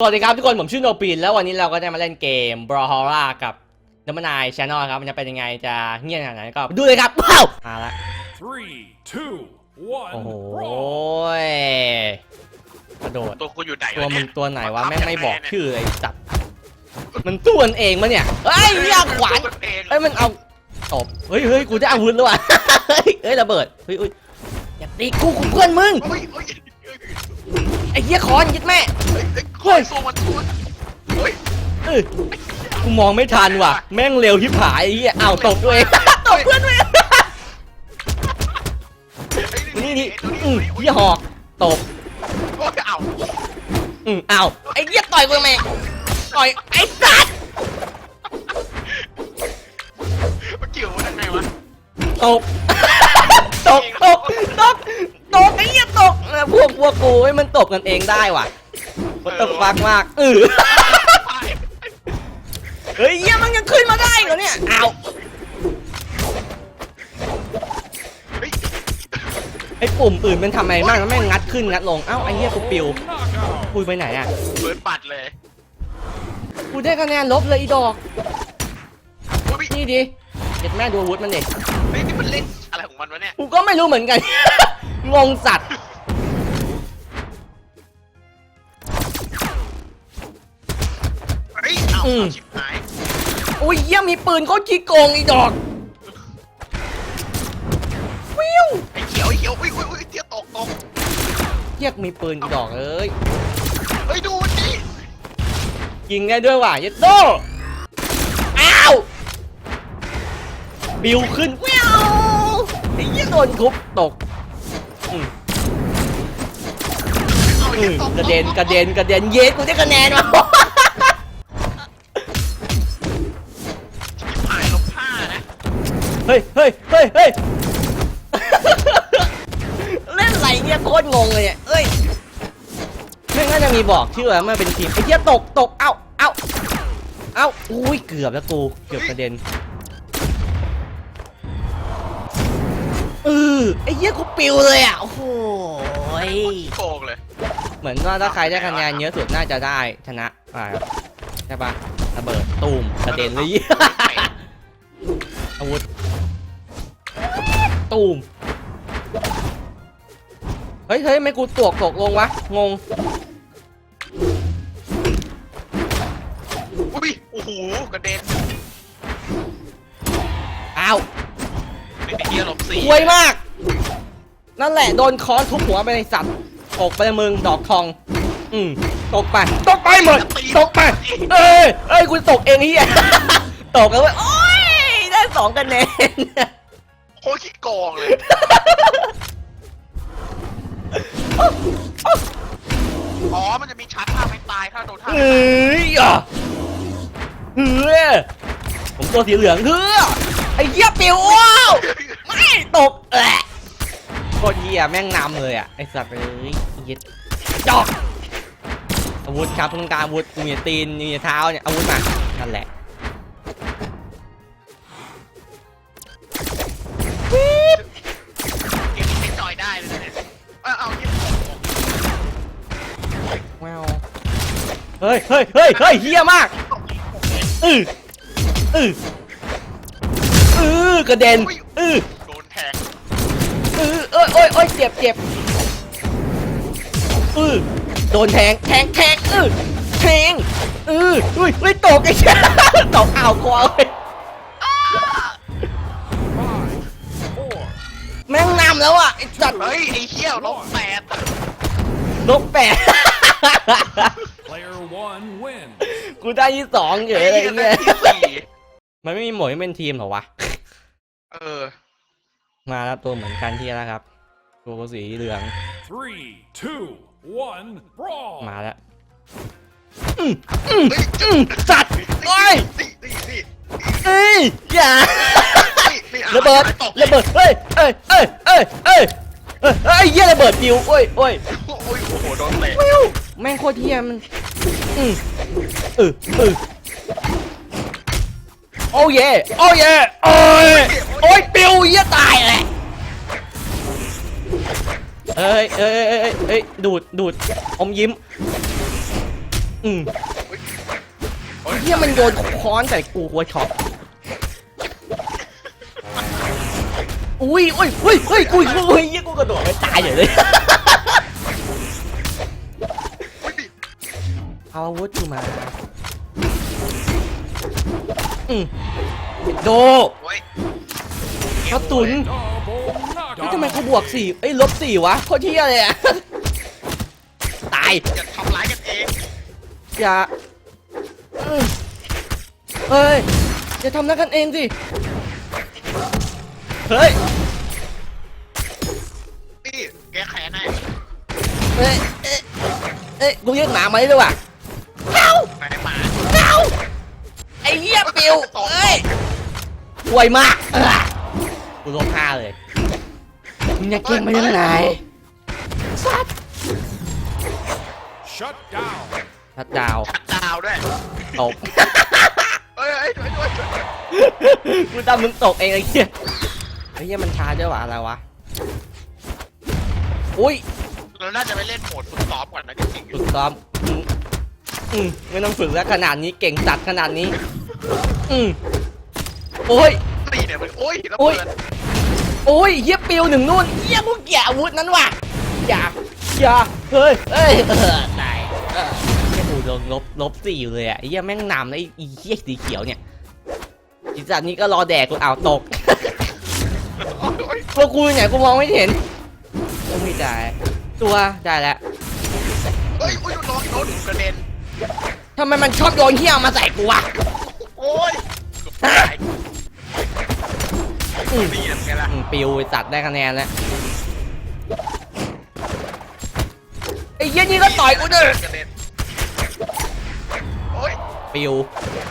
สวัสดีครับทุกคน ผมชื่อโนปีนแล้ววันนี้เราก็จะมาเล่นเกม b r a w l a กับน้ำมันายช n น l ครับมันจะเป็นยังไงจะเงียบขนาดไหนก็ดูเลยครับว้าวมาละ Three, two, one, โอ้โห brawl. กระโดดตัวกูอยู่ไหนตัววะมึเนี่งยตัวไหนวะแม่งไม่บอกเนี่ยชื่อไอ้จัดมันตัวมันเองมะเนี่ยเฮ้ยเรียกขวานตัวเองเอ้ยมันเอาตบเฮ้ยเฮ้ยกูได้อาวุธแล้วว่ะเฮ้ยเฮ้ยระเบิดเฮ้ยเฮ้ยอย่าตีกูกูเพื่อนมึง โอ้ยโอ้ยเฮ้ยไอ้เหี้ยคอนยึดแม่เฮ้ยเฮ้ยสู้มันสู้มันเฮ้ยเออกูมองไม่ทันว่ะ แม่งเร็วที่ผายไอ้เหี้ยอ้าวตบตัวเอง ตบเพื่อนตัวเองไอ้นี่นี่ตัวอืมโอ้ยเหี้ยหอก ตบ โอ้ยเอ้าอืมอ้าวไอ้เหี้ยต่อยกูทำไมต่อยไอ้สัตว์มันเกี่ยวมันยังไงวะ ตบ ตบตบตบตบไอ้เหี้ยตบเออ พวกพวกกูให้มันตบกันเองได้ว่ะมันตบฟักมากเออตายเฮ้ยเหี้ยมันยังขึ้นมาได้เหรอเนี่ยอ้าวเฮ้ยไอ้ปุ่มอื่นมันทำไมมั่งแม่งงัดขึ้นงัดลงเอ้าไอ้เหี้ยกูปิว Knockout. กูไปไหนอะเปิดปัดเลยกูได้คะแนนลบเลยอีดอกโอ้ยนี่ดิเจ็ดแม่ดูอาวุธมันดิเฮ้ยนี่มันเล่นอะไรของมันวะเนี่ย กูก็ไม่รู้เหมือนกัน งงสัตว์ อ้าอืม ชิบหายอุ้ยเยี่ยมีปืนโคตรขี้โกงอีดอกวิวไอ้เขียวไอ้เขียวอุ้ยอุ้ยอุ้ยเทียตกตกเรียกมีปืนอีดอกเอ้ยเฮ้ยดูมันดิยิงได้ด้วยว่ะเยัดโตอ้าวบิวขึ้นวิวไอ้เหี้ยโดนทุบตกอืมเอาอืเหี้ยมตกกระเด็นกระเด็นกระเด็นเย็ดกูได้คะแนนมา เฮ้ยเฮ้ยเฮ้ยเฮ้ยเล่นอะไรเนี่ยโคตรงงเลยเนี่ยเอ้ยไม่งั้นจะมีบอกชื่อว่ามันเป็นทีมไอ้เหี้ยตกตกเอ้าเอ้าเอ้าอุ้ยเกือบแล้วกูเกือบกระเด็นเออไอ้เหี้ยกูปิวเลยอะโอ้โหยโกงเลย เหมือนว่าถ้าใครได้คะแนนเยอะสุดน่าจะได้ชนะอ่าใช่ปะระเบิดตูมกระเด็นเลยอาวุธ ตูมเฮ้ยเฮ้ยไม่กูตวกตกลงวะ งง อุ้ยโอ้โหกระเด็นอ้าวไม่ได้เกียร์หลบสี่ควยมาก นั่นแหละโดนค้อนทุบหัวไปในสัตว์ตกไปเลยมึงดอกทอง อืมตกไป ตกไปหมด ตกไป เอ้ยเอ้ยกูตกเองเฮียตกแล้วเว้ยโอ้ยได้สองคะแนนโค ตรขี้โกงเลย อ๋อ มันจะมีชาร์จท่าไม่ตายถ้าโดนท่าเฮ้ยอะเฮ้ยผมตัวสีเหลืองเฮ้ยไอ้เหี้ยปิวว้าวไม่ตกแอะโคตรเหี้ยแม่งนำเลยอะไอ้สัตว์เอ้ยเหี้ยจอกอาวุธครับต้องการอาวุธมีตีนมีเท้าเนี่ยอาวุธมานั่นแหละ เฮ้ยเฮ้ยเฮ้ยเฮ้ยเหี้ยมากอืออืออือกระเด็นอือโดนแทงเออเอ้ยโอ้ยโอ้ยเจ็บเจ็บเออโดนแทงแทงแทงเออแทงเอออุ้ยอุ้ยตกไอ้เชี่ยตกอ่าวคอเลย Five, four, แม่งนำแล้วอะไอ้สัตว์เฮ้ยไอ้เหี้ยลบแปดนกแปะ player one wins. กูได้ที่สองเฉยไอ้เลยเหี้ยเนี่ยที่สี่มันไม่มีหมวยเป็นทีมเหรอวะ เออ มาแล้วตัวเหมือนกันที่แล้วครับ ตัวสีเหลือง Three, two, one, brawl. มาแล้วอืมอืมอืมสัตว์โอ้ยนี่นี่นี่เอ้ยอย่านี่นี่อาระเบิดตกระเบิดเฮ้ยเอ้ยเอ้ยเอ้ยเอ้ยเอ้ยเอ้ยเหี้ยระเบิดปิวโอ้ยโอ้ยโอ้ยโอ้โหโดนเตะวิว แม่งโคตรเหี้ยมันอืมเออเออโอ้เย่โอ้เย่โอ้ยโอ้ยปิวเหี้ยตายแหลยเอ้ยเอ้ยเอ้ยเอ้ยดูดดูดอมยิ้ม อืมโอ้ยเฮียมันโยนค้อนใส่กูหัวช็อตอุ้ยอุ้ยอุ้ยอุ้ยอุ้ยอุ้ยเฮียกูกระโดดไปตายเลย เอาอาวุธกูมาอืมโดโอ้ยกระตุน Double เฮ้ย knockout. ทำไมเขาบวกสี่เอ้ยลบสี่วะโคตรเที่ยเลยอะ ตาย อย่าทำร้ายกันเองอย่าอืมเฮ้ย อย่าทำนักกันเองสิ เฮ้ยนี่แกแขนให้เอ้ย เอ้ยเอ้ยกูเรียกหมามาได้ด้วยว่ะ ยปิวเอ้ยห่วยมากเอ้อกูลบห้าเลยมึงอยากเก่งไปยังไงสัตว์ Shut down. พัดดาวชัดดาวด้วยตก เอ้ยเอ้ยด้วยด้วยด้วยกูตามมึงตกเองไอ้เหี้ยไอ้เหี้ยมันช้าด้วยวะอะไรวะ อุ้ยเราน่าจะไปเล่นโหมดฝึกซ้อมก่อนนะจริงฝึกซ้อมอืมอืมไม่ต้องฝึกแล้วขนาดนี้เก่งจัดขนาดนี้ อืมโอ้ยๆนี่เนี่ยมันโอ้ยระโอ้เบิย ดโอ้ยเฮียปิวหนึ่งนู่นเฮียกูเกลียดอาวุธนั้นว่ะอย่าอย่าเฮ้ยเฮ้ยเออตายเออเฮียกูโดนลบลบสี่อยู่เลยอะไอ้เฮียแม่งนำแล้วไอ้เฮียสีเขียวเนี่ยอีสัตว์นี้ก็รอแดกกูเอาวตก โอ้ยตัวกูอยู่ไหนกูมองไม่เห็นโอ้ไม่ได้ตัวได้แล้วเอ้ยอุ้ยโดนโดนกระเด็นทำไมมันชอบโยนเฮียมาใส่กูวะ โอ้ยเกือบตายอืมนี่นะไงล่ะอืมปิวไอ้สัตว์ได้คะแนนแล้วไอ้เฮียนี่ก็ต่อยกูด้วยกระเด็นโอ้ยปิว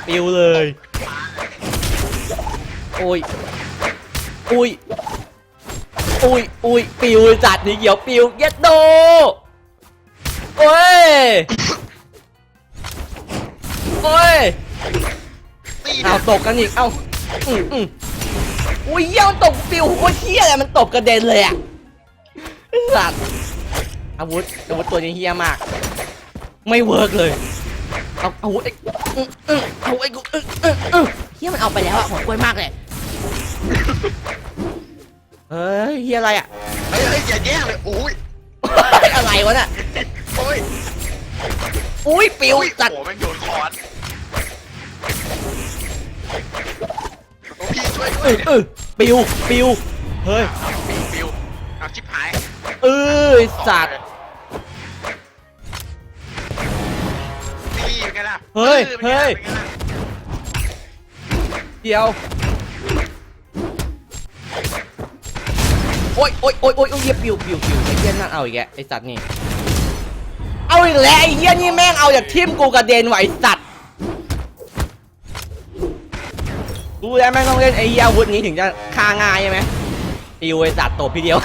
ปิวเลย โอ้ยอุ้ยอุ้ยอุ้ยปิวจัดนี่เขียวปิวเย็ดโดโอ้ยโอ้ยนี่ เอาเนี่ยตกกันอีก เอาอืมอืมอุ้ยเยี่ยมันตกปิวโคตรเที่ยเลยมันตกกระเด็นเลยอะไอ้สัตว์อาวุธอาวุธตัวนี้เฮี้ยมาก ไม่เวิร์กเลย เอาอาวุธไอ้อืมอืมเอาไอ้กูอืมอืมอืมเฮี้ยมันเอาไปแล้วอะหัวกล้วยมากเลยเฮ้ยเฮี้ยอะไรอะเฮ้ยเฮ้ยอย่าแย่งเลยโอ้ยอะไรวะน่ะโอ้ยอุ้ยปิวอุ้ยจัดโอ้โหแม่งโยนคอน พี่ช่วยด้เอวยอเออปิวปิวเฮ้ยปิวปิวเอาชิบหายเออไอ้สัตว์นี่เป็นไงล่ะเฮ้ยออป็นไงล่ะเฮ้ยเป็นไงล่ะเดียวโอ้ยโอ้ยโอ้ยโอ้ยโอ้ยเหี้ยปิวปิวปิวไอ้เหี้ยนั่นเอาอีกแกไอ้สัตว์นี่เอาอีกแล้วไอ้เหี้ยนี่แม่งเอาจากทิมกูกระเด็นว่ะไอ้สัตว์ กูแล้วแม่งต้องเล่นไอ้เหี้ยอาวุธนี้ถึงจะฆ่าง่ายใช่ไหมปิวไอ้สัตว์ตบทีเดียว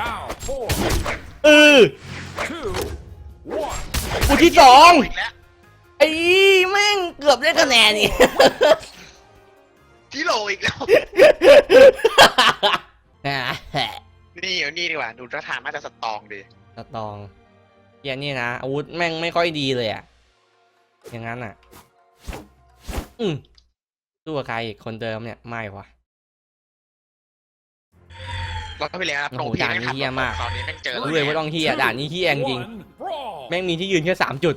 Down. Four, เออ two, one. กูที่สองอีกแล้วไอ้แม่งเกือบได้คะแนนนี่ ที่โหลอีกแล้วอ่าแหะนี่เอานี่ดีกว่า ดูท่าทางน่าจะสตรองดีสตองเฮียนี่นะอาวุธแม่งไม่ค่อยดีเลยอะอย่างนั้นอะอืม สู้กับใครอีกคนเดิมเนี่ยไม่วะ รอบที่แล้วครับโอ้โหตรงที่ด่านนี้เหี้ยมาก คราวนี้แม่งเจอรู้เลยว่าต้องเฮียด่านนี้เฮียจริง One. Brawl. แม่งมีที่ยืนแค่สามจุด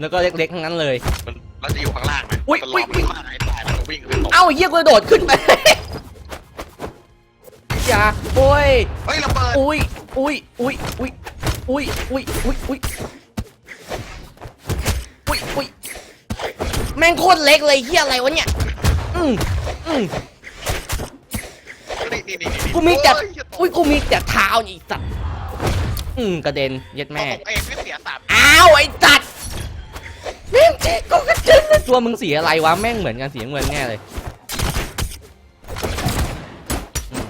แล้วก็เล็กๆทั้งนั้นเลย มันเราจะอยู่ข้างล่างไหมอุ๊ยมันอุ๊รอยมันข้างล่างไอ้ตายมันจะวิ่งขึ้นตกเอ้าเฮียกูกระโดดขึ้นไป อย่าโอ้ย เฮ้ยระเบิดอุ้ย อุ้ย อุ้ย อุ้ย อุ้ย อุ้ย อุ้ย อุ้ย อุ้ย อุ้ย แม่งโคตรเล็กเลยเฮียอะไรวะเนี่ย อืมอืมนี่นี่นี่นี่กูมีแต่โอ้ยเหี้ยตกอุ้ยกูมีแต่เท้านี่สัตว์อืมกระเด็นเย็ดตแม่กเองไม่เสียสามอ้าวไอ้จัดแม่งจีกูกระเด็นเลยตัวมึงสีอะไรวะแม่งเหมือนกันสีน้ำเงินแน่เลยอืม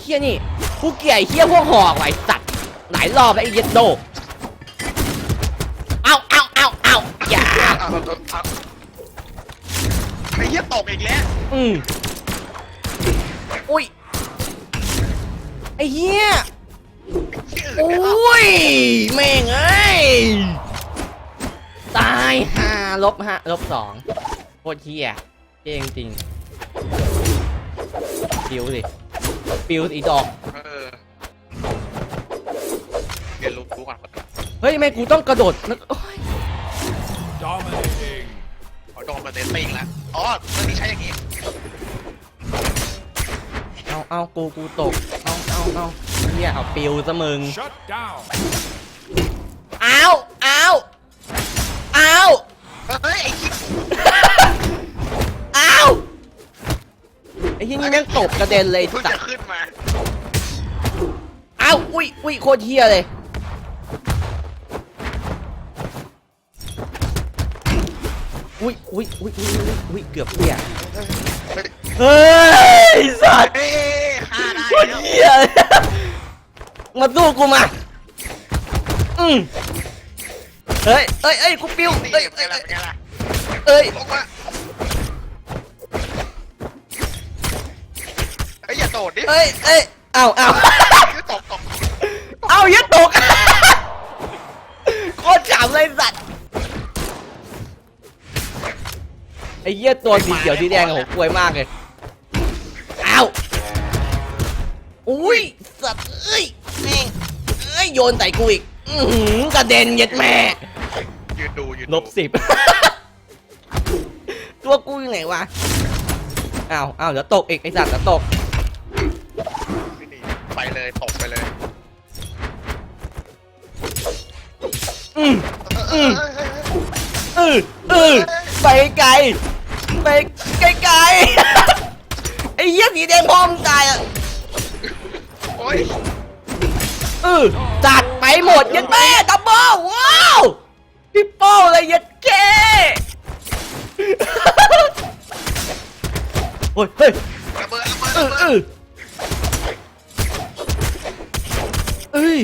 เฮียนี่กูเกลียดไอ้เฮียพวกหอกว่ะไอ้สัตว์หลายรอบแล้วไอ้เย็ดโด อ้เหี้ยตกอีกแล้วอืมอุ้ย ไอ้เฮียเชื่อเออโอ้ย แม่งเอ้ย ตายห้าลบห้าลบสองโคตรเฮียเจ๊งจริงปิวสิปิวอีดอก เออเรียนรู้รู้ก่อนเฮ้ยทำไม่กูต้องกระโดดนึกโอ๊ย Dominating. ขอโดนมาเต็มปิ้งแล้วอ๋อเรื่องนี้ใช้อย่างนี้เอาเอากูกูตก เอาเอาเอาเฮียเอาปิวซะมึง Shut down. เอาเอาเอาเฮ้ยไอ้คิดเอาไอ้ที่นี่แม่งตกกระเด็นเลยเพิ่งสัจะตว์ขึ้นมาเอาอุ้ยอุ้ยโคตรเฮียเลย อุ้ยอุ้ยอุ้ยอุ้ยอุ้ยอุ้ยเกือบเฮียเฮ้ยเฮ้ยสัตว์เฮ้ยฆ่าได้โคตรแล้วเฮียเลยมาสู้กูมาอืมเฮ้ยเอ้ยเอ้ยกูปิ้วนี่เอ้ยเป็นไงเอ้ยล่ะเป็นไงล่ะเอ้ยลงมาเฮ้ยอย่าโดดดิเอ้ยเอ้ยเอาเอาคือตกตกเอาเหี้ยัดตกโคตรฉ่ำเลยสัตว์ ไอ้เหี้ยตัวสีเขียวสีแดงโอ้โหกลวยมากเลยเอาอุ้ยสัตว์เอ้ยแม่งเอ้ยโยนใส่กูอีกอื้อหือกระเด็นเย็ดแม่ยืนดูยืนลดูบสิบ ตัวกูอยู่ไหนวะอ้าวอ้าวเดี๋ยวตกอีกไอ้สัตว์เดี๋ยวตกนี่ไปเลยตกไปเลยอืมเออเออเออเออเออเออไปไกล ไปไกลไกลๆ ไอ้เหี้ยสีแดงพร้อมงตายอะโอ้ยเออจัดไปหมดยันแม่ดับเบิลว้าวพี่โป้เลยยันเก้โอ้ยเฮ้ยระเบิดระเบิดเอระอเบิเอดอเอ้ย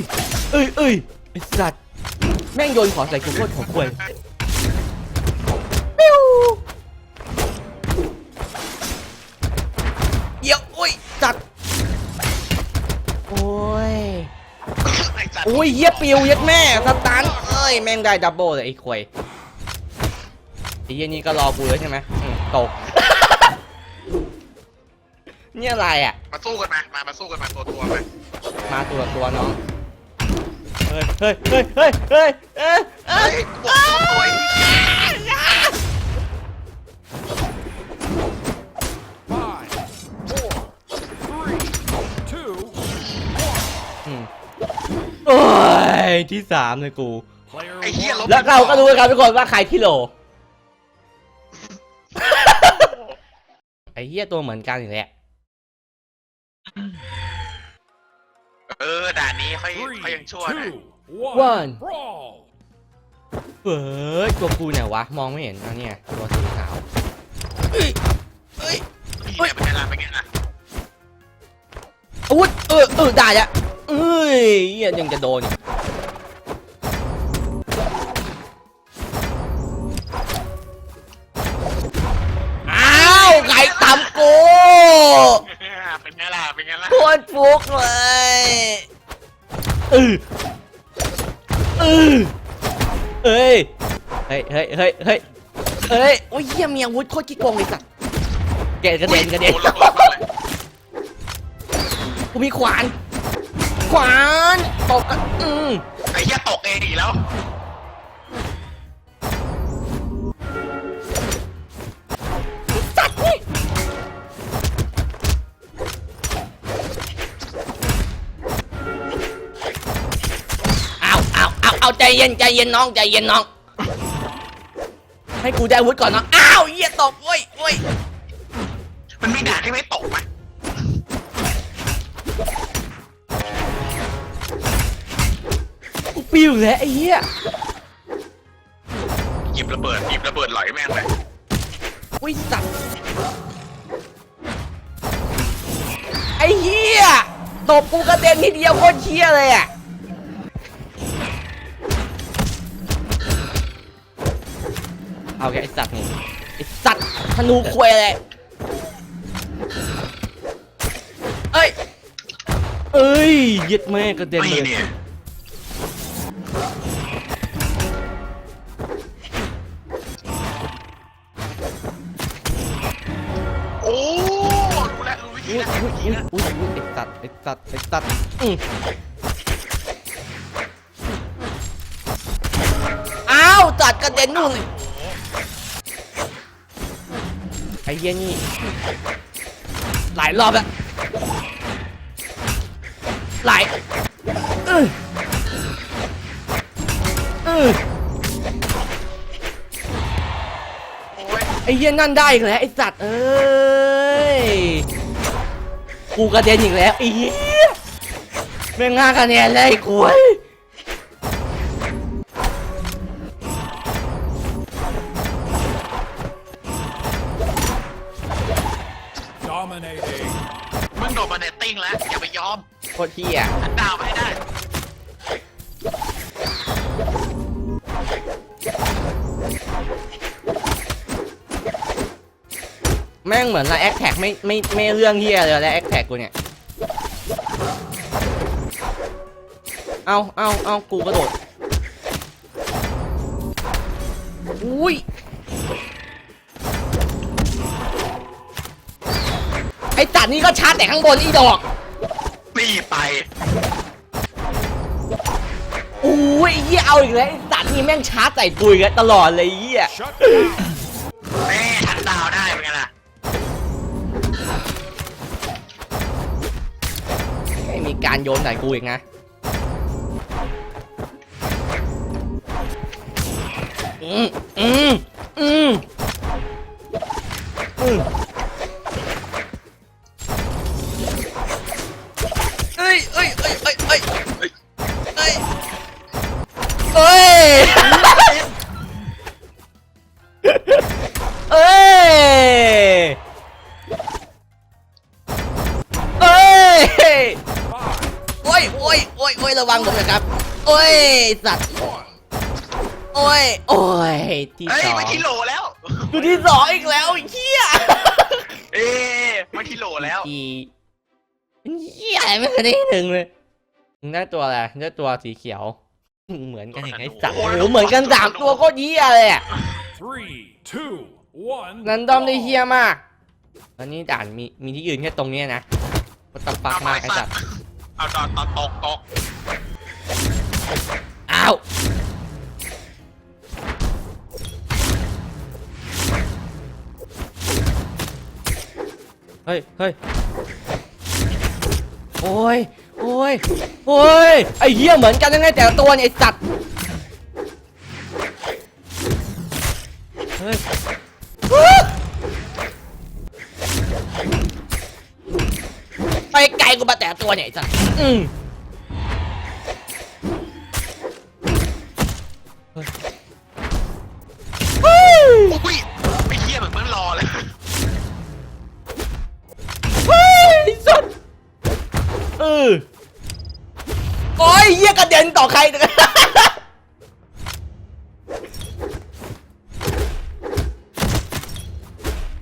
เอ้ยเอ้ยไอ้สัตว์แม่งโยนของใส่กูโคตรของควย อ้จัดอุ้ยเยียปิวเย็ดแม่สตันเอ้ยแม่งได้ดับเบิลเลยไอ้ควยไอ้เหี้ยนี่ก็รอกูแล้วใช่ไหมอืมตก เนี่ยอะไรอะ มาสู้กันมามามาสู้กันมาตัวตัวมามาตัวตัวน้องเฮ้ยเฮ้ยเฮ้ยเฮ้ยเฮ้ยเอ้ยเอ้เฮ้ยยบอกตัวไอ้ที่ ที่สามเลยกู Player ไอ้เหี้ยลบแล้วเราก็รู้นะครับทุกคนว่าใครที่โหล ไอ้เหี้ยตัวเหมือนกันอยู่แหละเออด่านนี้ค่อย Three, ค่อยยังชั่วนะ two, One. one. Brawl. เฮ้ยตัวกูเนี่ยวะ มองไม่เห็นนะเนี่ยตัวสีขาวเอ้ยเอ้ยนี่เนี่ยเป็นไงล่ะเป็นไงล่ะอาวุธเออเออได้อะเอ้ยเหี้ยยังจะโดนอีก เป็นไงล่ะ เป็นไงล่ะ โคตรฟุกเลยเออเออเอ้ย เฮ้ยเฮ้ยเฮ้ยเฮ้ยเฮ้ยโอ้ยเหี้ยมีอาวุธโคตรขี้โกงเลยสัตว์เกกระเด็นกระเด็นโอ้ระเบิดเลยกูมีขวาน ขวาน ตบกันอืมไอ้เหี้ยตกเองอีกแล้ว เอาเอาใจเย็นใจเย็นน้องใจเย็นน้อง ให้กูได้อาวุธก่อนน้องอ้าวเหี้ยตกโอ้ยโอ้ยมันมีด่านที่ไม่ตกไหมกูปิวแล้วไอ้เหี้ยหยิบระเบิดหยิบระเบิดหลอยแม่งเลยอุ้ยสัตว์ไอ้เหี้ยตบกูกระเด็นทีเดียวโคตรเชี่ยเลยอะ เอาแกไอสัตว์ไอสัตว์ธนูควยเลยเอ้ยเอ้ยยึดแม่กระเด็นเลยโอ้รู้แล้ววิธีอุ้ยอุ้ยอุ้ยอ้ไอสัตว์ไอสัตว์ไอสัตว์อืมอ้าวจัดกระเด็นนู่น ไอ้เหี้ยนี่ หลายรอบแล้วหลายเออเออไอ้เหี้ยนั่นได้อีกแล้วไอ้สัตว์เอ้ยกูกระเด็นอีกแล้วไอ้เหี้ยแม่งห้าคะแนนเลยไอ้ก ติ้งแล้วอย่าไปยอมโคตรเหี้ยทันดาวไปให้ได้แม่งเหมือนละแอคแท็กไม่ไม่ไม่เรื่องเหี้ยเลยล้วแอคแท็กกูเนี่ย เอาเอาเอากูกระโดด อุ้ย ไอ้จัดนี่ก็ชาร์จแต่ข้างบนอีดอกปีไปอุ้ยไอ้เหี้ยเอาอีกแล้วไอ้สัตว์นี่แม่งชาร์จใส่กูอีกแล้วตลอดเลยไอ้เหี้ย Shut down. แม่ทันดาวได้เป็นไงล่ะไม่มีการโยนใส่กูอีกนะอืมอืมอืมอืม ยโอ้ยโอ้ยโอ้ยระวังผมนะครับ โอ้ยสัตว์ one. โอ้ย โอ้ย ที่เฮ้ยสองมาที่โหลแล้วกูที่สองอีกแล้วไอ้เหี้ยเอ๊ะมาที่โหลแล้ว อีเหี้ยอะไรไม่เคยได้หนึ่งเลยมึงได้ตัวอะไรได้ตัวสีเขียว เหมือนกันอย่างไอ้สัตว์โอ้โอ้โหโหเหมือนกันสามตัวโคตรเหี้ยเลยอะ Three, two, one. นันดอมได้เหี้ยมาก อันนี้ด่านมีมีที่ยืนแค่ตรงเนี้ยนะก็ต้องปักมากไอ้สัตว์ เอาตอตอตกตกอ้าวเฮ้ยเฮ้ยโอ้ยโอ้ยโอ้ยไอ้เหี้ยเหมือนกันยังไงแต่ละตัวเนี่ยไอ้สัตว์ ต่ละตัวเนี่ยไอ้สัตว์อืมเฮ้ยอุ้ยไอ้เหี้ยเหมือนมึงรอเลยเฮ้ยไอ้สัตว์เออโอ้ยเหี้ยกระเด็นต่อใคร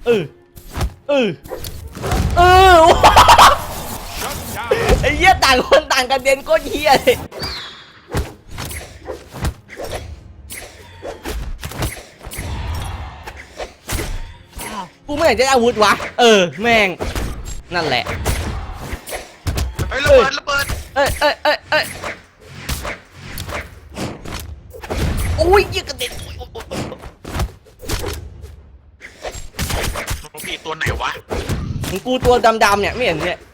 เออเออเออ Shut down. ไอ้เหี้ยต่างคนต่างกระเด็นโคตรเหี้ยเลยกูไม่อยากจะได้อาวุธวะ เออ แม่ง นั่นแหละ เฮ้ยระเบิดระเบิดเอ้ยเอ้ยเอ้ยเอ้ยโอ้ยเหี้ยกระเด็นโอ้ยโอ้ยโอ้ยโอ้ยมึงมีตัวไหนวะมึงกูตัวดำๆเนี่ยไม่เห็นเนี่ยนี่ไอ้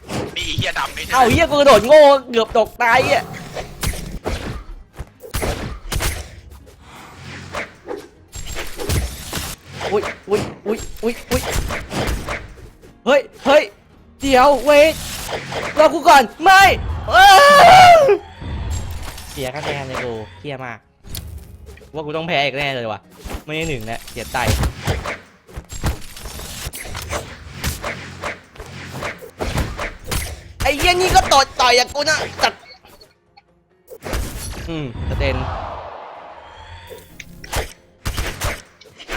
เอ้าเหี้ยกูกระโดดโง่เกือบตกตายอะอุ้ยอุ้ยอุ้ยอุ้ยอุ้ยเฮ้ยเฮ้ยเดี๋ยวเวทรอกูก่อนไม่เสียคะแนนเลยกูเครียดมาก ว่ากูต้องแพ้อีกแน่เลยว่ะ ไม่ได้หนึ่งแล้วเสียใจ อ้เหี้ยนี่ก็ต่อยต่อยอย่างกูนะจัดอืมกระเด็น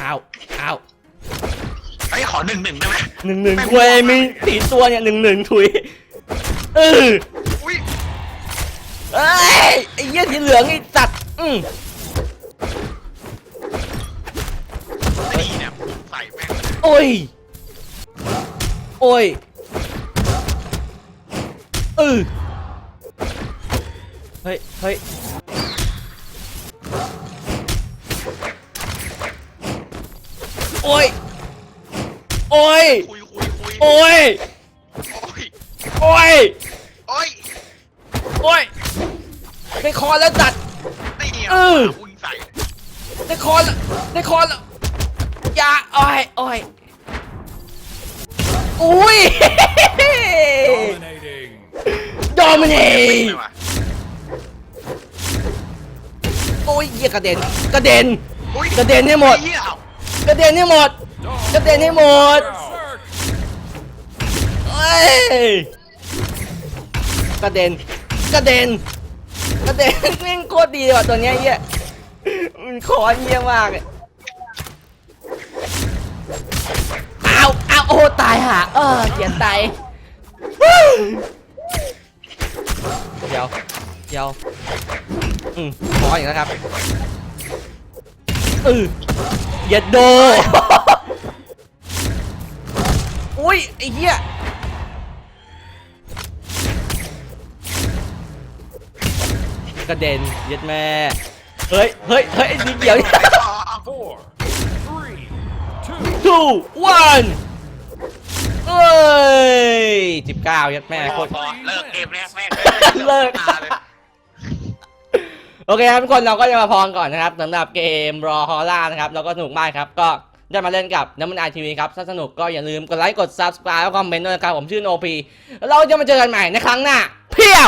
อ้าวอ้าวไอ้ยขอหนึ่งหนึ่งได้ไหมหนึ่งหนึ่งแม่งเว้ยมีสี่ตัวเนี่ยหนึ่งหนึ่งถุยเอออุ้ยเอ้ยไอ้เหี้ยสีเหลืองไอ้สัตว์อืมนี่เนี่ยใส่แม่งโอ้ย โอ้ย เออเฮ้ยเฮ้ยโอ้ย โอ้ย คุยคุยคุยโอ้ย โอ้ยโอ้ย โอ้ยโอ้ยได้คอแล้วจัดนี่ไงเออ คุณใส่ได้คอแล้วได้คอแล้วอย่าโอ้ยโอ้ยอุ้ย Dominating. โดมิเนไม่ว่ะโอ้ยเหี้ยกระเด็นกระเด็นอุ๊ยกระเด็นให้หมดเหี้ยกระเด็นให้หมด กระเด็นให้หมด Berserk. เอ้ยกระเด็นกระเด็นกระเด็นแม่งโคตรดีเลยว่ะตัวเนี้ยเหี้ยมันคอเหี้ยมากเลยอ้าวอ้าวโอ้ตายห่าเออเสียตาย เดี๋ยวเดี๋ยวอืมขออีกแล้วครับอืออย่าโดอุ้ยไอ้เหี้ยกระเด็นเย็ดแม่เฮ้ยเฮ้ยเฮ้ยนิดเดียว Four, three, two, two one เอ้ยสิบเก้ายัดแม่โคตร พอเลิกเกมแรกแม่งเลิกตาเลยโอเคครับทุกคนเราก็จะมาพองก่อนนะครับสำหรับเกมรอฮอล่านะครับแล้วก็สนุกมากครับ ก็ได้มาเล่นกับน้ำมันไอทีวีครับ ถ้าสนุกก็อย่าลืมกดไลค์กด subscribe แล้วคอมเมนต์ด้วยนะครับผมชื่อโนพีเราจะมาเจอกันใหม่ในครั้งหน้า เพียว